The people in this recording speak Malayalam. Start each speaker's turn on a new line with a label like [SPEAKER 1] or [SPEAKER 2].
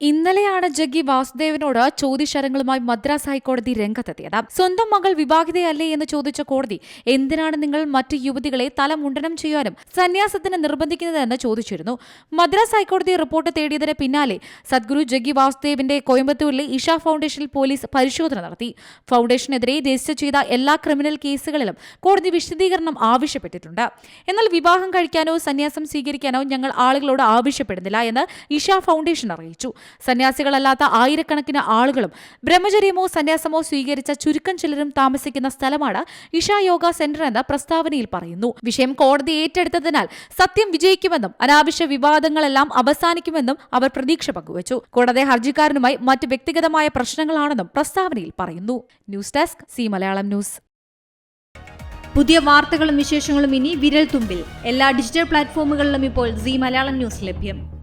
[SPEAKER 1] ഇന്നലെയാണ് ജഗ്ഗി വാസുദേവനോട് ചോദ്യശരങ്ങളുമായി മദ്രാസ് ഹൈക്കോടതി രംഗത്തെത്തിയത്. സ്വന്തം മകൾ വിവാഹിതയല്ലേ എന്ന് ചോദിച്ച കോടതി എന്തിനാണ് നിങ്ങൾ മറ്റ് യുവതികളെ തല മുണ്ടനം ചെയ്യാനും സന്യാസത്തിന് നിർബന്ധിക്കുന്നതെന്ന് ചോദിച്ചിരുന്നു. മദ്രാസ് ഹൈക്കോടതി റിപ്പോർട്ട് തേടിയതിന് പിന്നാലെ സദ്ഗുരു ജഗ്ഗി വാസുദേവിന്റെ കോയമ്പത്തൂരിലെ ഇഷ ഫൗണ്ടേഷനിൽ പോലീസ് പരിശോധന നടത്തി. ഫൗണ്ടേഷനെതിരെ രജിസ്റ്റർ ചെയ്ത എല്ലാ ക്രിമിനൽ കേസുകളിലും കോടതി വിശദീകരണം ആവശ്യപ്പെട്ടിട്ടുണ്ട്. എന്നാൽ വിവാഹം കഴിക്കാനോ സന്യാസം സ്വീകരിക്കാനോ ഞങ്ങൾ ആളുകളോട് ആവശ്യപ്പെടുന്നില്ല എന്ന് ഇഷ ഫൗണ്ടേഷൻ അറിയിച്ചു. സന്യാസികളല്ലാത്ത ആയിരക്കണക്കിന് ആളുകളും ബ്രഹ്മചര്യമോ സന്യാസമോ സ്വീകരിച്ച ചുരുക്കം ചിലരും താമസിക്കുന്ന സ്ഥലമാണ് ഇഷ യോഗ സെന്റർ എന്ന് പ്രസ്താവനയിൽ പറയുന്നു. വിഷയം കോടതി ഏറ്റെടുത്തതിനാൽ സത്യം വിജയിക്കുമെന്നും അനാവശ്യ വിവാദങ്ങളെല്ലാം അവസാനിക്കുമെന്നും അവർ പ്രതീക്ഷ പങ്കുവച്ചു. കൂടാതെ ഹർജിക്കാരനുമായി മറ്റ് വ്യക്തിഗതമായ പ്രശ്നങ്ങളാണെന്നും പ്രസ്താവനയിൽ പറയുന്നു. News desk C Malayalam news.
[SPEAKER 2] പുതിയ വാർത്തകളും വിശേഷങ്ങളും ഇനി വിരൽ തുമ്പിൽ. എല്ലാ ഡിജിറ്റൽ പ്ലാറ്റ്ഫോമുകളിലും ഇപ്പോൾ സി മലയാളം ന്യൂസ് ലഭ്യം.